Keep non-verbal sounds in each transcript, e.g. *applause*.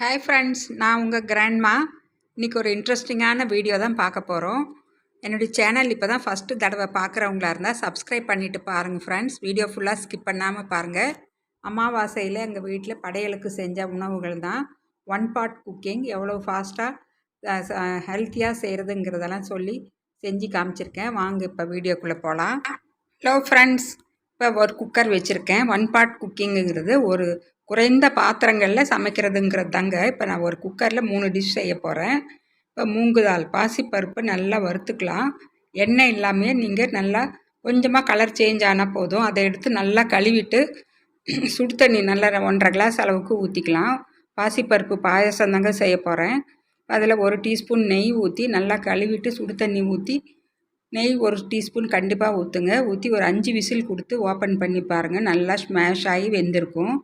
Hi friends நான் உங்கள் grandma இன்றைக்கி ஒரு இன்ட்ரெஸ்டிங்கான வீடியோ தான் பார்க்க போகிறோம் என்னுடைய சேனல் இப்போ தான் ஃபஸ்ட்டு தடவை பார்க்குறவங்களா இருந்தால் சப்ஸ்கிரைப் பண்ணிவிட்டு பாருங்கள் ஃப்ரெண்ட்ஸ் வீடியோ ஃபுல்லாக ஸ்கிப் பண்ணாமல் பாருங்கள் அமாவாசையில் எங்கள் வீட்டில் படையலுக்கு செஞ்ச உணவுகள் தான். ஒன் பாட் குக்கிங் எவ்வளோ ஃபாஸ்ட்டாக ஹெல்த்தியாக செய்கிறதுங்கிறதெல்லாம் சொல்லி செஞ்சு காமிச்சிருக்கேன். வாங்க இப்போ வீடியோக்குள்ளே போகலாம் ஹலோ ஃப்ரெண்ட்ஸ் இப்போ ஒரு குக்கர் வச்சுருக்கேன். ஒன் பாட் குக்கிங்குங்கிறது ஒரு குறைந்த பாத்திரங்களில் சமைக்கிறதுங்கிறது தாங்க இப்போ நான் ஒரு குக்கரில் மூணு டிஷ் செய்ய போகிறேன் இப்போ மூங்கு தால் பாசிப்பருப்பு நல்லா வறுத்துக்கலாம். எண்ணெய் இல்லாமல் நீங்கள் நல்லா கொஞ்சமாக கலர் சேஞ்ச் ஆனால் போதும். அதை எடுத்து நல்லா கழுவிட்டு *clears throat* சுடு தண்ணி நல்லா ஒன்றரை கிளாஸ் அளவுக்கு ஊற்றிக்கலாம் பாசிப்பருப்பு பாயசம் தாங்க செய்ய போகிறேன் அதில் ஒரு டீஸ்பூன் நெய் ஊற்றி நல்லா கழுவிட்டு சுடு தண்ணி ஊற்றி நெய் ஒரு டீஸ்பூன் கண்டிப்பாக ஊற்றுங்க ஊற்றி ஒரு அஞ்சு விசில் கொடுத்து ஓப்பன் பண்ணி பாருங்கள் நல்லா ஸ்மேஷ் ஆகி வெந்திருக்கும்.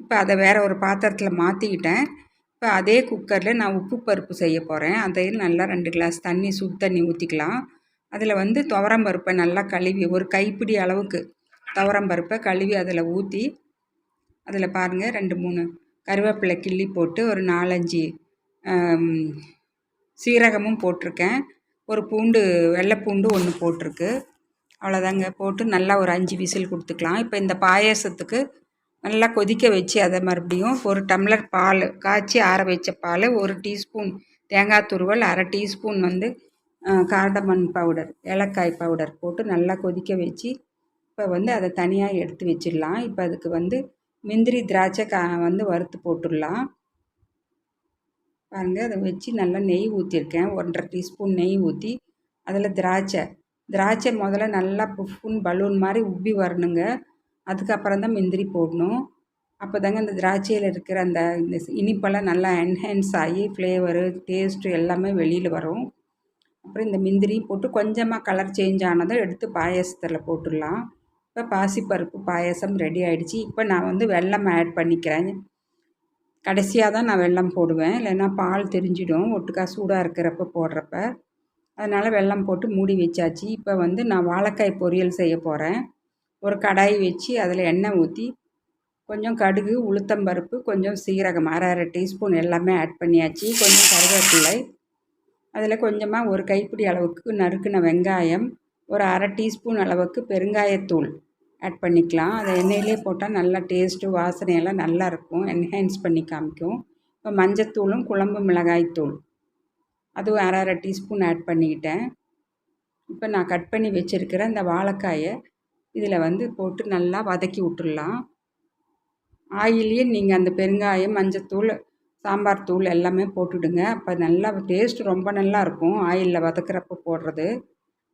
இப்போ அதை வேறு ஒரு பாத்திரத்தில் மாற்றிக்கிட்டேன் இப்போ அதே குக்கரில் நான் உப்பு பருப்பு செய்ய போகிறேன் அதையும் நல்லா ரெண்டு கிளாஸ் தண்ணி சுடு தண்ணி ஊற்றிக்கலாம் அதில் வந்து துவரம் பருப்பை நல்லா கழுவி ஒரு கைப்பிடி அளவுக்கு துவரம் பருப்பை கழுவி அதில் ஊற்றி அதில் பாருங்கள் ரெண்டு மூணு கருவேப்பிலை கிள்ளி போட்டு ஒரு நாலஞ்சு சீரகமும் போட்டிருக்கேன். ஒரு பூண்டு வெள்ளை பூண்டு ஒன்று போட்டிருக்கு. அவ்வளோதாங்க போட்டு நல்லா ஒரு அஞ்சு விசில் கொடுத்துக்கலாம். இப்போ இந்த பாயாசத்துக்கு நல்லா கொதிக்க வச்சு அதை மறுபடியும் ஒரு டம்ளர் பால் காய்ச்சி ஆற வச்ச பால் ஒரு டீஸ்பூன் தேங்காய் துருவல் அரை டீஸ்பூன் வந்து கார்டமன் பவுடர் ஏலக்காய் பவுடர் போட்டு நல்லா கொதிக்க வச்சு இப்போ வந்து அதை தனியாக எடுத்து வச்சிடலாம். இப்போ அதுக்கு வந்து முந்திரி திராட்சை கா வந்து வறுத்து போட்டுடலாம். பாருங்கள் அதை வச்சு நல்லா நெய் ஊற்றிருக்கேன் ஒன்றரை டீஸ்பூன் நெய் ஊற்றி அதில் திராட்சை. திராட்சை முதல்ல நல்லா புஃப்னு பலூன் மாதிரி உப்பி வரணுங்க. அதுக்கப்புறம் தான் முந்திரி போடணும். அப்போ தாங்க இந்த திராட்சையில் இருக்கிற அந்த இந்த இனிப்பெல்லாம் நல்லா என்ஹான்ஸ் ஆகி ஃப்ளேவரு டேஸ்ட்டு எல்லாமே வெளியில் வரும். அப்புறம் இந்த முந்திரி போட்டு கொஞ்சமாக கலர் சேஞ்ச் ஆனதும் எடுத்து பாயசத்தில் போட்டுடலாம். இப்போ பாசிப்பருப்பு பாயசம் ரெடி ஆகிடுச்சி இப்போ நான் வந்து வெள்ளம் ஆட் பண்ணிக்கிறேன். கடைசியாக தான் நான் வெள்ளம் போடுவேன். இல்லைன்னா பால் தெரிஞ்சிடும். ஒட்டுக்கா சூடாக இருக்கிறப்ப போடுறப்ப. அதனால் வெள்ளம் போட்டு மூடி வச்சாச்சு. இப்போ வந்து நான் வாழைக்காய் பொரியல் செய்ய போகிறேன் ஒரு கடாய் வச்சு அதில் எண்ணெய் ஊற்றி கொஞ்சம் கடுகு உளுத்தம்பருப்பு கொஞ்சம் சீரகம் அரை அரை டீஸ்பூன் எல்லாமே ஆட் பண்ணியாச்சு. கொஞ்சம் கருவேப்பிள்ளை அதில் கொஞ்சமாக ஒரு கைப்பிடி அளவுக்கு நறுக்கின வெங்காயம் ஒரு அரை டீஸ்பூன் அளவுக்கு பெருங்காயத்தூள். ஆட் பண்ணிக்கலாம். அதை எண்ணெயிலே போட்டால் நல்லா டேஸ்ட்டு வாசனையெல்லாம் நல்லா இருக்கும். என்ஹான்ஸ் பண்ணி காமிக்கும். இப்போ மஞ்சத்தூளும் குழம்பு மிளகாய்த்தூள் அதுவும் அரை அரை டீஸ்பூன் ஆட் பண்ணிக்கிட்டேன். இப்போ நான் கட் பண்ணி வச்சுருக்கிற இந்த வாழைக்காயை இதில் வந்து போட்டு நல்லா வதக்கி விட்டுடலாம். ஆயிலே நீங்கள் அந்த பெருங்காயம் மஞ்சத்தூள் சாம்பார் தூள் எல்லாமே போட்டுவிடுங்க அப்போ நல்லா டேஸ்ட் ரொம்ப நல்லா இருக்கும். ஆயிலில் வதக்கிறப்ப போடுறது.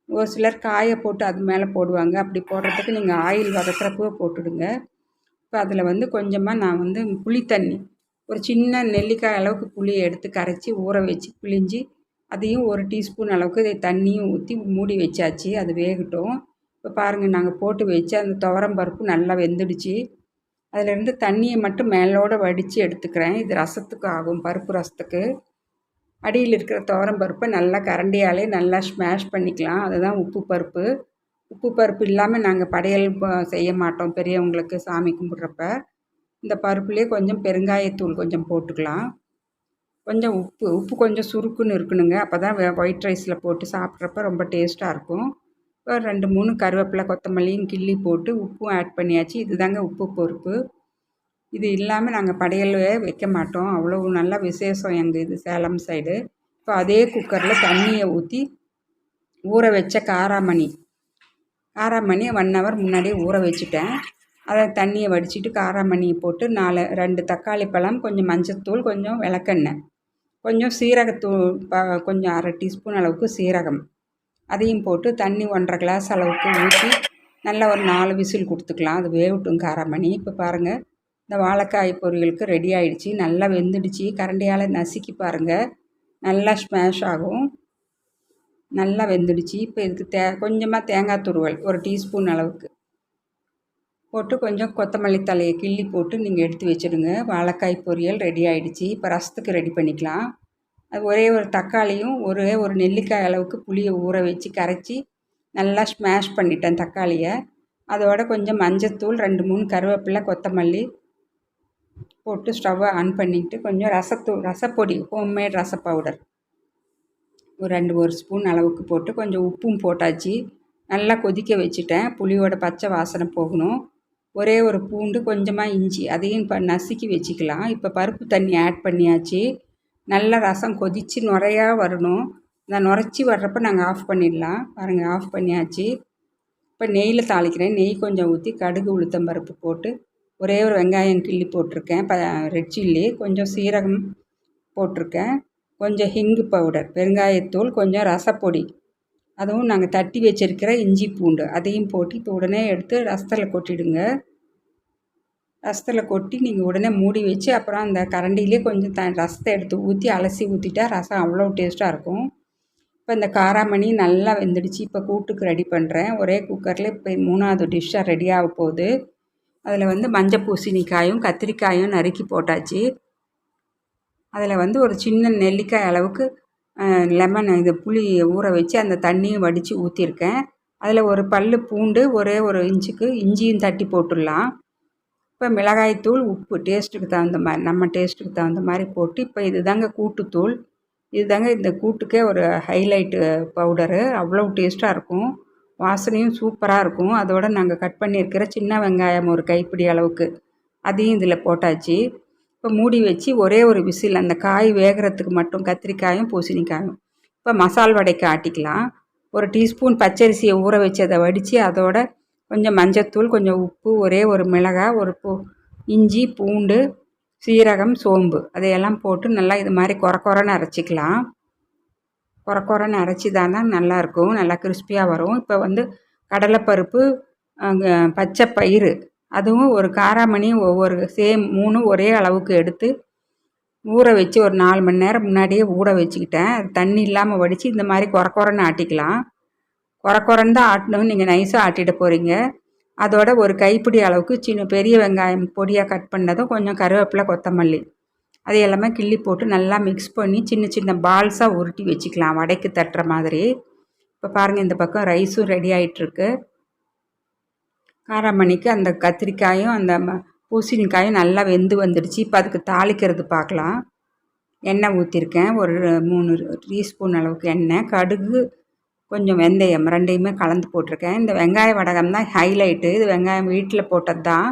ஒரு சிலர் காயை போட்டு அது மேலே போடுவாங்க. அப்படி போடுறதுக்கு நீங்கள் ஆயில் வதக்கிறப்போ போட்டுடுங்க. இப்போ அதில் வந்து கொஞ்சமாக நான் வந்து புளி தண்ணி ஒரு சின்ன நெல்லிக்காய் அளவுக்கு புளியை எடுத்து கரைச்சி ஊற வச்சு புளிஞ்சு அதையும் ஒரு டீஸ்பூன் அளவுக்கு தண்ணியும் ஊற்றி மூடி வச்சாச்சு. அது வேகட்டும். இப்போ பாருங்கள் நாங்கள் போட்டு வச்சு அந்த துவரம் பருப்பு நல்லா வெந்துடுச்சு. அதிலேருந்து தண்ணியை மட்டும் மேலோடு வடித்து எடுத்துக்கிறேன். இது ரசத்துக்கு ஆகும் பருப்பு ரசத்துக்கு. அடியில் இருக்கிற துவரம் பருப்பை நல்லா கரண்டியாலே நல்லா ஸ்மேஷ் பண்ணிக்கலாம். அதுதான் உப்பு பருப்பு. உப்பு பருப்பு இல்லாமல் நாங்கள் படையல் செய்ய மாட்டோம். பெரியவங்களுக்கு சாமி கும்பிட்றப்ப. இந்த பருப்புலேயே கொஞ்சம் பெருங்காயத்தூள் கொஞ்சம் போட்டுக்கலாம். கொஞ்சம் உப்பு உப்பு கொஞ்சம் சுருக்குன்னு இருக்கணுங்க. அப்போ தான் ஒயிட் ரைஸில் போட்டு சாப்பிட்றப்ப ரொம்ப டேஸ்ட்டாக இருக்கும். ஒரு ரெண்டு மூணு கருவேப்பிலை கொத்தமல்லியும் கிள்ளி போட்டு உப்பும் ஆட் பண்ணியாச்சு. இதுதாங்க உப்பு பொறுப்பு இது இல்லாமல் நாங்கள் படையலே வைக்க மாட்டோம். அவ்வளோ நல்லா விசேஷம் எங்கள் இது சேலம் சைடு இப்போ அதே குக்கரில் தண்ணியை ஊற்றி ஊற வச்ச காராமணி. காராமணி ஒன் ஹவர் முன்னாடியே ஊற வச்சுட்டேன். அதை தண்ணியை வடிச்சிட்டு காராமணியை போட்டு நாலு ரெண்டு தக்காளி பழம் கொஞ்சம் மஞ்சத்தூள் கொஞ்சம் விளக்கெண்ணெய். கொஞ்சம் சீரகத்தூள் ப கொஞ்சம் அரை டீஸ்பூன் அளவுக்கு சீரகம். அதையும் போட்டு தண்ணி ஒன்றரை கிளாஸ் அளவுக்கு ஊற்றி நல்லா ஒரு நாலு விசில் கொடுத்துக்கலாம். அது வேகட்டும் காராமணி. இப்போ பாருங்கள் இந்த வாழைக்காய் பொரியலுக்கு ரெடி ஆகிடுச்சி நல்லா வெந்துடுச்சு. கரண்டியால் நசுக்கி பாருங்கள் நல்லா ஸ்மேஷ் ஆகும். நல்லா வெந்துடுச்சு. இப்போ இதுக்கு தே கொஞ்சமாக தேங்காய் துருவல் ஒரு டீஸ்பூன் அளவுக்கு. போட்டு கொஞ்சம் கொத்தமல்லி தலையை கிள்ளி போட்டு நீங்கள் எடுத்து வச்சுடுங்க. வாழைக்காய் பொரியல் ரெடி ஆகிடுச்சி இப்போ ரசத்துக்கு ரெடி பண்ணிக்கலாம். அது ஒரே ஒரு தக்காளியும் ஒரே ஒரு நெல்லிக்காய் அளவுக்கு புளியை ஊற வச்சு கரைச்சி நல்லா ஸ்மேஷ் பண்ணிட்டேன் தக்காளியை. அதோட கொஞ்சம் மஞ்சத்தூள் ரெண்டு மூணு கருவேப்பிலை கொத்தமல்லி போட்டு ஸ்டவ்வை ஆன் பண்ணிக்கிட்டு கொஞ்சம் ரசத்தூ ரசப்பொடி ஹோம்மேட் ரச பவுடர் ஒரு ரெண்டு ஒரு ஸ்பூன் அளவுக்கு போட்டு கொஞ்சம் உப்பும் போட்டாச்சு. நல்லா கொதிக்க வச்சுட்டேன். புளியோட பச்சை வாசனை போகணும். ஒரே ஒரு பூண்டு கொஞ்சமாக இஞ்சி அதையும் இப்போ நசுக்கி வச்சுக்கலாம். இப்போ பருப்பு தண்ணி ஆட் பண்ணியாச்சு. நல்லா ரசம் கொதித்து நுரையா வரணும். இந்த நுரைச்சி வர்றப்போ நாங்கள் ஆஃப் பண்ணிடலாம். பாருங்கள் ஆஃப் பண்ணியாச்சு. இப்போ நெய்யில் தாளிக்கிறேன். நெய் கொஞ்சம் ஊற்றி கடுகு உளுத்தம் பருப்பு போட்டு ஒரே ஒரு வெங்காயம் கிள்ளி போட்டிருக்கேன். ப ரெட் சில்லி கொஞ்சம் சீரகம் போட்டிருக்கேன். கொஞ்சம் ஹிங்கு பவுடர் பெருங்காயத்தூள் கொஞ்சம் ரசப்பொடி. அதுவும் நாங்கள் தட்டி வச்சிருக்கிற இஞ்சி பூண்டு அதையும் போட்டு இப்போ உடனே எடுத்து ரசத்தில் கொட்டிடுங்க. ரசத்தில் கொட்டி நீங்கள் உடனே மூடி வச்சு அப்புறம் அந்த கரண்டிலே கொஞ்சம் த ரசத்தை எடுத்து ஊற்றி அலசி ஊற்றிட்டா ரசம் அவ்வளோ டேஸ்ட்டாக இருக்கும். இப்போ இந்த காராமணி நல்லா வெந்துடுச்சு. இப்போ கூட்டுக்கு ரெடி பண்ணுறேன் ஒரே குக்கரில் இப்போ மூணாவது டிஷ்ஷாக ரெடி ஆக போகுது. அதில் வந்து மஞ்சள் பூசணிக்காயும் கத்திரிக்காயும் நறுக்கி போட்டாச்சு. அதில் வந்து ஒரு சின்ன நெல்லிக்காய் அளவுக்கு லெமன் இது புளி ஊற வச்சு அந்த தண்ணியும் வடித்து ஊற்றிருக்கேன் அதில் ஒரு பல் பூண்டு ஒரே ஒரு இன்ச்சுக்கு இஞ்சியும் தட்டி போட்டுடலாம். இப்போ மிளகாய்த்தூள் உப்பு டேஸ்ட்டுக்கு தகுந்த மாதிரி நம்ம டேஸ்ட்டுக்கு தகுந்த மாதிரி போட்டு இப்போ இது தாங்க கூட்டுத்தூள் இது தாங்க இந்த கூட்டுக்கே ஒரு ஹைலைட்டு பவுடரு. அவ்வளோ டேஸ்ட்டாக இருக்கும். வாசனையும் சூப்பராக இருக்கும். அதோடு நாங்கள் கட் பண்ணியிருக்கிற சின்ன வெங்காயம் ஒரு கைப்பிடி அளவுக்கு அதையும் இதில் போட்டாச்சு. இப்போ மூடி வச்சு ஒரே ஒரு விசில் அந்த காய் வேகிறதுக்கு மட்டும் கத்திரிக்காயும் பூசணிக்காயும். இப்போ மசால் வடைக்கு ஆட்டிக்கலாம். ஒரு டீஸ்பூன் பச்சரிசியை ஊற வச்சு அதை வடித்து அதோட கொஞ்சம் மஞ்சத்தூள் கொஞ்சம் உப்பு ஒரே ஒரு மிளகாய் ஒரு பூ இஞ்சி பூண்டு சீரகம் சோம்பு அதையெல்லாம் போட்டு நல்லா இது மாதிரி குற குறைன்னு அரைச்சிக்கலாம். குறை குறன்னு அரைச்சி தான் நல்லாயிருக்கும் நல்லா கிறிஸ்பியாக வரும். இப்போ வந்து கடலைப்பருப்பு பச்சை பயிறு அதுவும் ஒரு காராமணி ஒவ்வொரு சேம் மூணு ஒரே அளவுக்கு எடுத்து ஊற வச்சு ஒரு நாலு மணி நேரம் முன்னாடியே ஊற வச்சுக்கிட்டேன். தண்ணி இல்லாமல் வடித்து இந்த மாதிரி குறை குறைன்னு ஆட்டிக்கலாம். குறை குறைந்து தான் ஆட்டணும் நீங்கள் நைஸாக ஆட்டிட போகிறீங்க அதோட ஒரு கைப்பிடி அளவுக்கு சின்ன பெரிய வெங்காயம் பொடியாக கட் பண்ணதும் கொஞ்சம் கருவேப்பிலை கொத்தமல்லி அது எல்லாமே கிள்ளி போட்டு நல்லா மிக்ஸ் பண்ணி சின்ன சின்ன பால்ஸாக உருட்டி வச்சுக்கலாம். வடைக்கு தட்டுற மாதிரி. இப்போ பாருங்கள் இந்த பக்கம் ரைஸும் ரெடி ஆகிட்டுருக்கு காராமணிக்கு அந்த கத்திரிக்காயும் அந்த பூசணிக்காயும் நல்லா வெந்து வந்துடுச்சு. இப்போ அதுக்கு தாளிக்கிறது பார்க்கலாம். எண்ணெய் ஊற்றிருக்கேன் ஒரு மூணு டீஸ்பூன் அளவுக்கு எண்ணெய். கடுகு கொஞ்சம் வெந்தயம் ரெண்டையுமே கலந்து போட்டிருக்கேன். இந்த வெங்காய வடகம் தான் ஹைலைட்டு இது வெங்காயம் வீட்டில் போட்டது தான்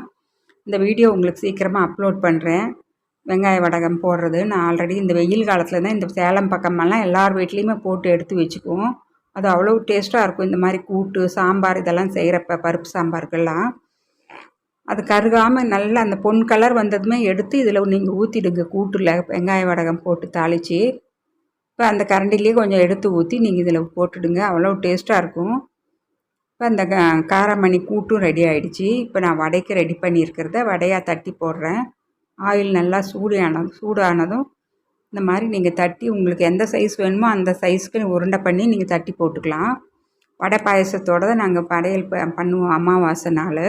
இந்த வீடியோ உங்களுக்கு சீக்கிரமாக அப்லோட் பண்ணுறேன் வெங்காய வடகம் போடுறது. நான் ஆல்ரெடி இந்த வெயில் காலத்தில் தான் இந்த சேலம் பக்கமெல்லாம் எல்லார் வீட்லேயுமே போட்டு எடுத்து வச்சுக்குவோம். அது அவ்வளோ டேஸ்ட்டாக இருக்கும். இந்த மாதிரி கூட்டு சாம்பார் இதெல்லாம் செய்கிறப்ப பருப்பு சாம்பாருக்கெல்லாம். அது கருகாமல் நல்லா அந்த பொன் கலர் வந்ததுமே எடுத்து இதில் நீங்கள் ஊற்றிடுங்க கூட்டில் வெங்காய வடகம் போட்டு தாளித்து இப்போ அந்த கரண்டிலேயே கொஞ்சம் எடுத்து ஊற்றி நீங்கள் இதில் போட்டுடுங்க. அவ்வளோ டேஸ்ட்டாக இருக்கும். இப்போ அந்த காரமணி கூட்டும் ரெடி ஆகிடுச்சி இப்போ நான் வடைக்கு ரெடி பண்ணியிருக்கிறத வடையாக தட்டி போடுறேன். ஆயில் நல்லா சூடான சூடானதும் இந்த மாதிரி நீங்கள் தட்டி உங்களுக்கு எந்த சைஸ் வேணுமோ அந்த சைஸ்க்கு உருண்டை பண்ணி நீங்கள் தட்டி போட்டுக்கலாம். வடை பாயசத்தோடு தான் நாங்கள் படையல் பண்ணுவோம் அமாவாசை நாள்.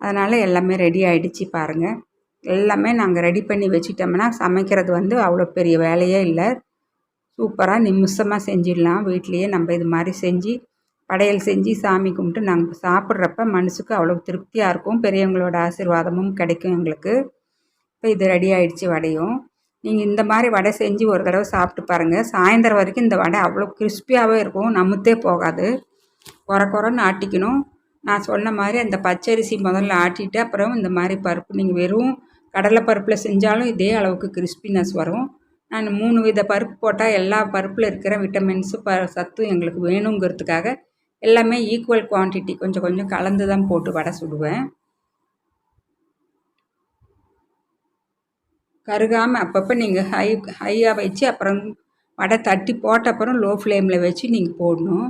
அதனால் எல்லாமே ரெடி ஆகிடுச்சு பாருங்கள் எல்லாமே நாங்கள் ரெடி பண்ணி வச்சுட்டோம்னா சமைக்கிறது வந்து அவ்வளோ பெரிய வேலையே இல்லை. சூப்பராக நிமிஷமாக செஞ்சிடலாம். வீட்லேயே நம்ம இது மாதிரி செஞ்சு படையல் செஞ்சு சாமி கும்பிட்டு நாங்கள் சாப்பிட்றப்ப மனசுக்கு அவ்வளோ திருப்தியாக இருக்கும். பெரியவங்களோட ஆசீர்வாதமும் கிடைக்கும் எங்களுக்கு. இப்போ இது ரெடி ஆகிடுச்சி வடையும். நீங்கள் இந்த மாதிரி வடை செஞ்சு ஒரு தடவை சாப்பிட்டு பாருங்கள் சாயந்தரம் வரைக்கும் இந்த வடை அவ்வளோ கிறிஸ்பியாகவே இருக்கும். நமுத்தே போகாது. குறை குறன்னு ஆட்டிக்கணும். நான் சொன்ன மாதிரி அந்த பச்சரிசி முதல்ல ஆட்டிட்டு அப்புறம் இந்த மாதிரி பருப்பு. நீங்கள் வெறும் கடலை பருப்பில் செஞ்சாலும் இதே அளவுக்கு கிறிஸ்பினஸ் வரும். நான் மூணு வித பருப்பு போட்டால் எல்லா பருப்பில் இருக்கிற விட்டமின்ஸு ப சத்தும் எங்களுக்கு வேணுங்கிறதுக்காக எல்லாமே ஈக்குவல் குவான்டிட்டி கொஞ்சம் கொஞ்சம் கலந்து தான் போட்டு வடை சுடுவேன். கருகாமல் அப்பப்போ நீங்கள் ஹை ஹையாக வச்சு அப்புறம் வடை தட்டி போட்ட அப்புறம் லோ ஃப்ளேமில் வச்சு நீங்கள் போடணும்.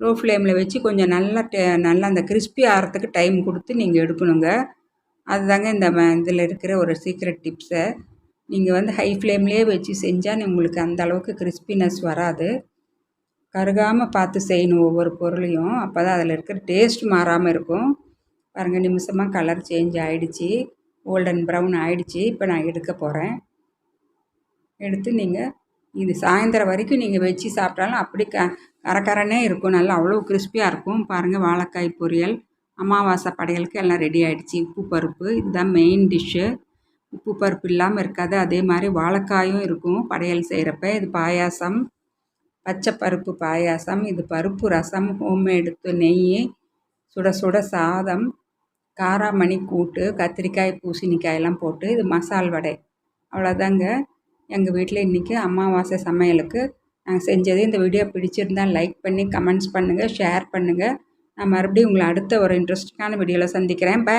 லோ ஃப்ளேமில் வச்சு கொஞ்சம் நல்லா டே நல்லா அந்த கிறிஸ்பி ஆகிறதுக்கு டைம் கொடுத்து நீங்கள் எடுக்கணுங்க. அதுதாங்க இந்த இதில் இருக்கிற ஒரு சீக்ரெட் டிப்ஸை நீங்கள் வந்து ஹை ஃப்ளேம்லேயே வச்சு செஞ்சால் உங்களுக்கு அந்த அளவுக்கு கிறிஸ்பினஸ் வராது. கருகாமல் பார்த்து செய்யணும் ஒவ்வொரு பொருளையும். அப்போ தான் அதில் இருக்கிற டேஸ்ட் மாறாமல் இருக்கும். பாருங்கள் நிமிஷமாக கலர் சேஞ்ச் ஆகிடுச்சி கோல்டன் ப்ரௌன் ஆகிடுச்சி இப்போ நான் எடுக்க போகிறேன் எடுத்து நீங்கள் இது சாயந்தரம் வரைக்கும் நீங்கள் வச்சு சாப்பிட்டாலும் அப்படி க கரக்கரனே இருக்கும். நல்லா அவ்வளோ கிறிஸ்பியாக இருக்கும். பாருங்கள் வாழைக்காய் பொரியல் அமாவாசை படையலுக்கு எல்லாம் ரெடி ஆகிடுச்சி உப்பு பருப்பு இதுதான் மெயின் டிஷ்ஷு உப்பு பருப்பு இல்லாமல் இருக்காது. அதே மாதிரி வாழைக்காயும் இருக்கும். படையல் செய்கிறப்ப இது பாயாசம் பச்சை பருப்பு பாயாசம் இது பருப்பு ரசம் ஹோம்மேடு நெய் சுட சுட சாதம் காராமணி கூட்டு கத்திரிக்காய் பூசணிக்காயெல்லாம் போட்டு இது மசால் வடை. அவ்வளோதாங்க. எங்கள் வீட்டில் இன்றைக்கி அமாவாசை சமையலுக்கு நாங்கள் செஞ்சது. இந்த வீடியோ பிடிச்சிருந்தால் லைக் பண்ணி கமெண்ட்ஸ் பண்ணுங்கள் ஷேர் பண்ணுங்கள் நான் மறுபடியும் உங்களை அடுத்த ஒரு இன்ட்ரெஸ்டிங்கான வீடியோவில் சந்திக்கிறேன். பை